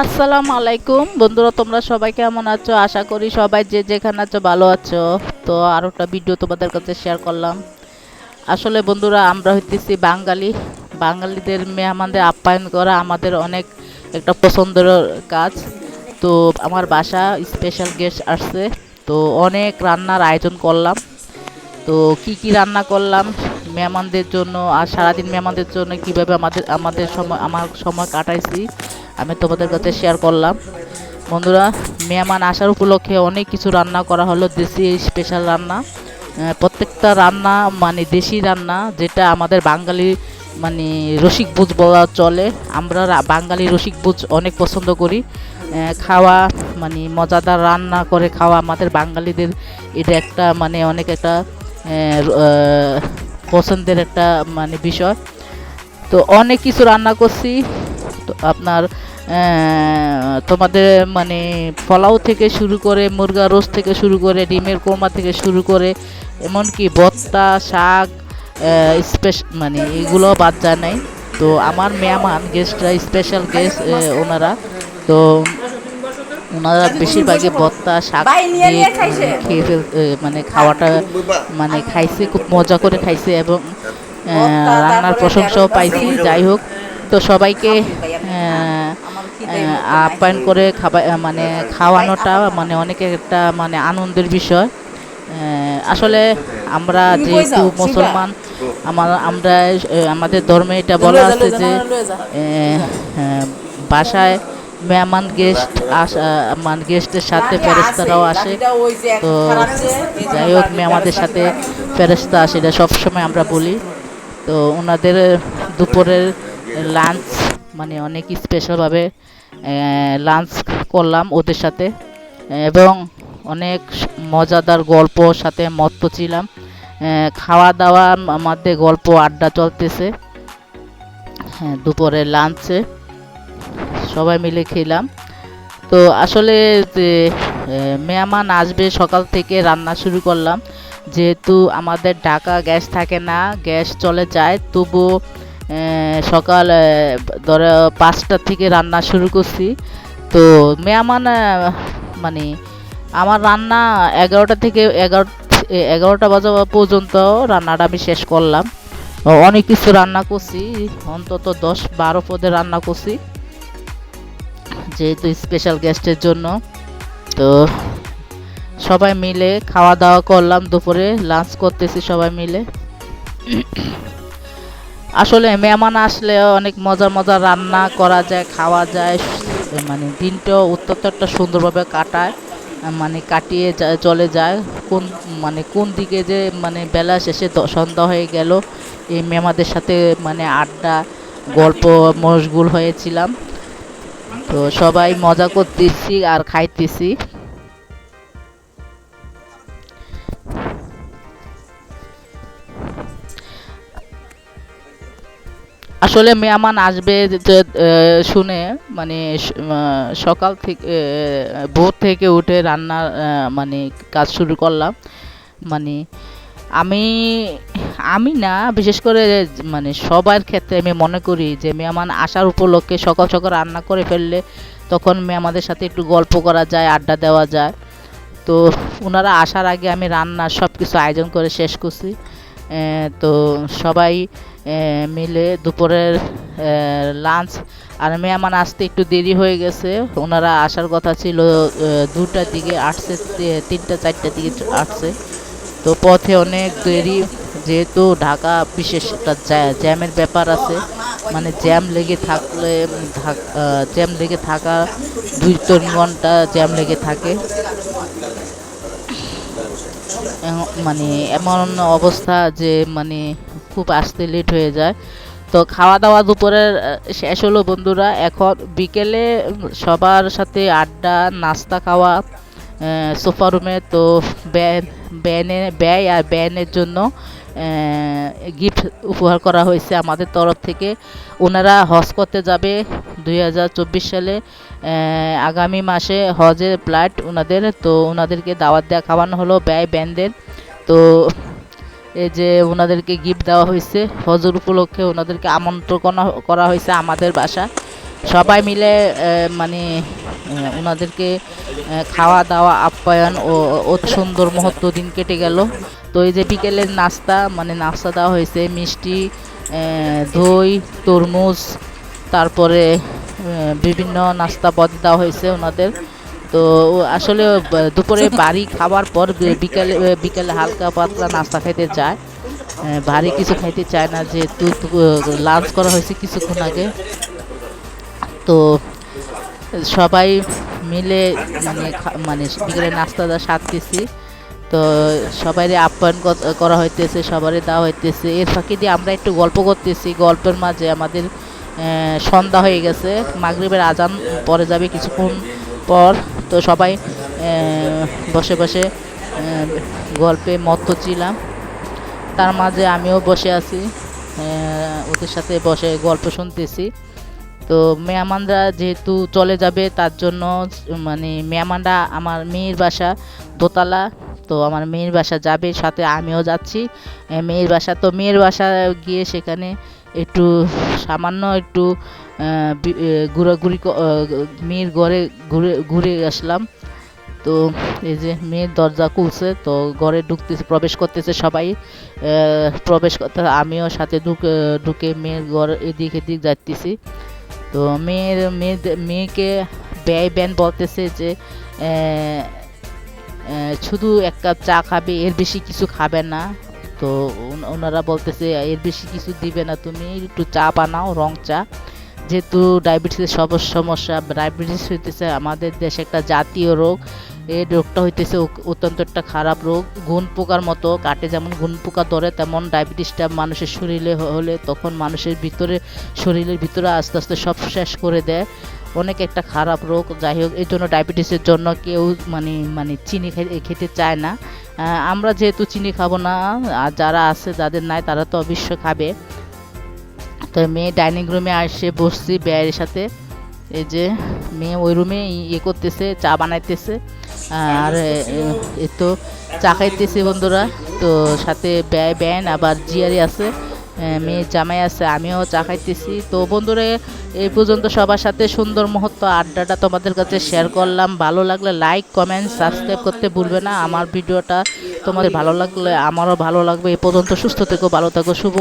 আসসালামু আলাইকুম। বন্ধুরা, তোমরা সবাই কেমন আছো? আশা করি সবাই যে যেখানে আছো ভালো আছো। তো আর একটা ভিডিও তোমাদের কাছে শেয়ার করলাম। আসলে বন্ধুরা, আমরা হইতেছি বাঙালি। বাঙালিদের মেহমানদের আপ্যায়ন করা আমাদের অনেক একটা পছন্দের কাজ। তো আমার বাসা স্পেশাল গেস্ট আসছে। তো অনেক রান্নার আয়োজন করলাম। তো কি কি রান্না করলাম? মেহমানদের জন্য আর সারাদিন মেহমানদের জন্য কীভাবে আমাদের আমাদের সময়, আমার সময় কাটাইছি? আমি তোমাদের কাছে শেয়ার করলাম। বন্ধুরা, মেহমান আসার উপলক্ষে অনেক কিছু রান্না করা হলো, দেশি স্পেশাল রান্না। প্রত্যেকটা রান্না মানে দেশি রান্না, যেটা আমাদের বাঙালি মানে রসিক বুঝ বলা চলে। আমরা বাঙালি রসিক বুঝ অনেক পছন্দ করি। খাওয়া মানে মজাদার রান্না করে খাওয়া আমাদের বাঙালিদের এটা একটা মানে অনেক একটা পছন্দের একটা মানে বিষয়। তো অনেক কিছু রান্না করছি। আপনার তোমাদের মানে পোলাও থেকে শুরু করে মুরগা রোস্ট থেকে শুরু করে ডিমের কোরমা থেকে শুরু করে এমনকি ভর্তা শাক স্পেশ মানে এগুলো বাদ যায় নাই। তো আমার মেহমান গেস্টরা স্পেশাল গেস্ট ওনারা। তো ওনারা বেশিরভাগই ভর্তা শাক দিয়ে খেয়ে ফেল মানে খাওয়াটা মানে খাইছে খুব মজা করে খাইছে এবং রান্নার প্রশংসাও পাইছি। যাই হোক তো সবাইকে আহ, মতো আপ্যায়ন করে খাবার মানে খাওয়ানোটা মানে অনেক একটা মানে আনন্দের বিষয়। আসলে আমরা যেহেতু মুসলমান আমার আমরা আমাদের ধর্মে এটা বলা আছে যে বাসায় মেহমান গেস্ট আসা মানে গেস্টের সাথে ফেরেস্তারাও আসে। তো যাই হোক ফেরত সাথে হয়। ফেরেস্তা আসে এটা সবসময় আমরা বলি। তো ওনাদের দুপুরের লাঞ্চ মানে অনেক স্পেশালভাবে লাঞ্চ করলাম ওদের সাথে। এবং অনেক মজাদার গল্প সাথে মত্ত ছিলাম। খাওয়া দাওয়া আমাদের গল্প আড্ডা চলতেছে। হ্যাঁ দুপুরে লাঞ্চে সবাই মিলে খেলাম। তো আসলে যে আসবে সকাল থেকে রান্না শুরু করলাম। যেহেতু আমাদের ঢাকা গ্যাস থাকে না, গ্যাস চলে যায় তবু সকাল ধরো পাঁচটা থেকে রান্না শুরু করছি। তো মেহমান আহ, মানে আমার রান্না এগারোটা থেকে এগারো এগারোটা বাজা পর্যন্ত রান্নাটা আমি শেষ করলাম। অনেক কিছু রান্না করছি। অন্তত দশ বারো পদে রান্না করছি। যেহেতু স্পেশাল গেস্টের জন্য। তো সবাই মিলে খাওয়া দাওয়া করলাম দুপুরে লাঞ্চ করতেছি সবাই মিলে। আসলে মেহমান আসলে অনেক মজার মজার রান্না করা যায়, খাওয়া যায়। মানে দিনটাও অত্যন্ত একটা সুন্দরভাবে কাটায় মানে কাটিয়ে চলে যায়। কোন মানে কোন দিকে যে মানে বেলা শেষে সন্ধ্যা হয়ে গেল, এই মেহমানদের সাথে মানে আড্ডা, গল্প, মশগুল হয়েছিলাম। তো সবাই মজা করতেছি আর খাইতেছি। আসলে মেহমান আসবে শুনে মানে সকাল থেকে ভোর থেকে উঠে রান্না মানে কাজ শুরু করলাম। মানে আমি আমি না, বিশেষ করে মানে সবার ক্ষেত্রে আমি মনে করি যে মেহমান আসার উপলক্ষে সকাল সকাল রান্না করে ফেললে তখন মেহমানদের সাথে একটু গল্প করা যায়, আড্ডা দেওয়া যায়। তো ওনারা আসার আগে আমি রান্নার সব কিছু আয়োজন করে শেষ করছি। তো সবাই মিলে দুপুরের লাঞ্চ আর মেহমান আসতে একটু দেরি হয়ে গেছে। ওনারা আসার কথা ছিল দুটার দিকে আসছে তিনটা, চারটার দিকে আসছে। তো পথে অনেক দেরি, যেহেতু ঢাকা বিশেষ একটা জ্যামের ব্যাপার আছে। মানে জ্যাম লেগে থাকলে জ্যাম লেগে থাকা, দুই তিন ঘণ্টা জ্যাম লেগে থাকে। মানে এমন অবস্থা যে মানে খুব আসতে লেট হয়ে যায়। তো খাওয়া দাওয়া দুপুরের শেষ হলো বন্ধুরা। এখন বিকেলে সবার সাথে আড্ডা, নাস্তা খাওয়া সোফা রুমে তো ব্যান ব্যয় আর ব্যানের জন্য গিফট উপহার করা হয়েছে আমাদের তরফ থেকে। ওনারা হজ করতে যাবে দু হাজার চব্বিশ সালে আগামী মাসে হজের ফ্লাইট ওনাদের। তো ওনাদেরকে দাওয়াত দেওয়া খাওয়ানো হলো ব্যয় ব্যানদের তো এই যে ওনাদেরকে গিফট দেওয়া হয়েছে, হজর উপলক্ষে ওনাদেরকে আমন্ত্রণ করা- হয়েছে আমাদের বাসা। সবাই মিলে মানে ওনাদেরকে খাওয়া দাওয়া, আপ্যায়ন ও, অতি সুন্দর মুহূর্ত দিন কেটে গেল। তো এই যে বিকেলের নাস্তা মানে নাস্তা দেওয়া হয়েছে, মিষ্টি দই, তরমুজ, তারপরে বিভিন্ন নাস্তা পদ দেওয়া হয়েছে ওনাদের তো আসলে দুপুরে বাড়ি খাওয়ার পর বিকেলে বিকেলে হালকা পাতলা নাস্তা খাইতে চায়। ভারী কিছু খাইতে চায় না, যেহেতু লাঞ্চ করা হয়েছে কিছুক্ষণ আগে। তো সবাই মিলে মানে মানে বিকেলে নাস্তাটা সারতেছি। তো সবাইরে আপ্যায়ন করা হইতেছে সবারই দেওয়া হইতেছে। এর ফাঁকি দিয়ে আমরা একটু গল্প করতেছি। গল্পের মাঝে আমাদের সন্ধ্যা হয়ে গেছে। মাগরিবের আজান পরে যাবে কিছুক্ষণ পর। তো সবাই বসে বসে গল্পে মত্ত ছিলাম। তার মাঝে আমিও বসে আছি ওদের সাথে বসে গল্প শুনতেছি। তো মেহমানরা যেহেতু চলে যাবে, তার জন্য মানে মেহমানরা আমার মেয়ের বাসা দোতলা, তো আমার মেয়ের বাসা যাবে, সাথে আমিও যাচ্ছি। মেয়ের বাসা, তো মেয়ের বাসা গিয়ে সেখানে একটু সামান্য একটু ঘোরাঘুরি মেয়ের ঘরে ঘুরে ঘুরে আসলাম। তো এই যে মেয়ের দরজা খুলছে, তো ঘরে ঢুকতেছে, প্রবেশ করতেছে সবাই। প্রবেশ করতে, আমিও সাথে ঢুকে ঢুকে মেয়ের ঘর এদিক এদিক যাচ্তেছি তো মেয়ের মেয়ে মেয়েকে ব্যয় ব্যান বলতেছে যে শুধু এক কাপ চা খাবে, এর বেশি কিছু খাবে না। তো ওনারা বলতেছে, এর বেশি কিছু দিবে না তুমি, একটু চা বানাও, রং চা। যেহেতু ডায়াবেটিসের সব সমস্যা, ডায়াবেটিস হইতেছে আমাদের দেশে একটা জাতীয় রোগ। এই রোগটা হইতেছে অত্যন্ত একটা খারাপ রোগ। গুণ পোকার মতো, কাটে যেমন গুণ পোকা ধরে, তেমন ডায়াবেটিসটা মানুষের শরীরে হলে তখন মানুষের ভিতরে, শরীরের ভিতরে আস্তে আস্তে সব শেষ করে দেয়। অনেক একটা খারাপ রোগ, যাই হোক, এই জন্য ডায়াবেটিসের জন্য কেউ মানে মানে চিনি খেতে চায় না। আমরা যেহেতু চিনি খাব না, আর যারা আছে যাদের নাই তারা তো অবশ্যই খাবে। তো মেয়ে ডাইনিং রুমে আসে, বসছি ব্যয়ের সাথে। এই যে মেয়ে ওই রুমে ইয়ে করতেছে, চা বানাইতেছে। আর, এ তো চা খাইতেছে বন্ধুরা। তো সাথে ব্যয় ব্যান আবার জিয়ারি আছে। মেয়ে জামাই আছে, আমিও চা খাইতেছি। তো বন্ধুরা এই পর্যন্ত সবার সাথে সুন্দর মুহূর্ত আড্ডাটা তোমাদের কাছে শেয়ার করলাম। ভালো লাগলে লাইক কমেন্ট সাবস্ক্রাইব করতে ভুলবে না। আমার ভিডিওটা তোমাদের ভালো লাগলে আমারও ভালো লাগবে। এ পর্যন্ত সুস্থ থেকো, ভালো থাকো, শুভ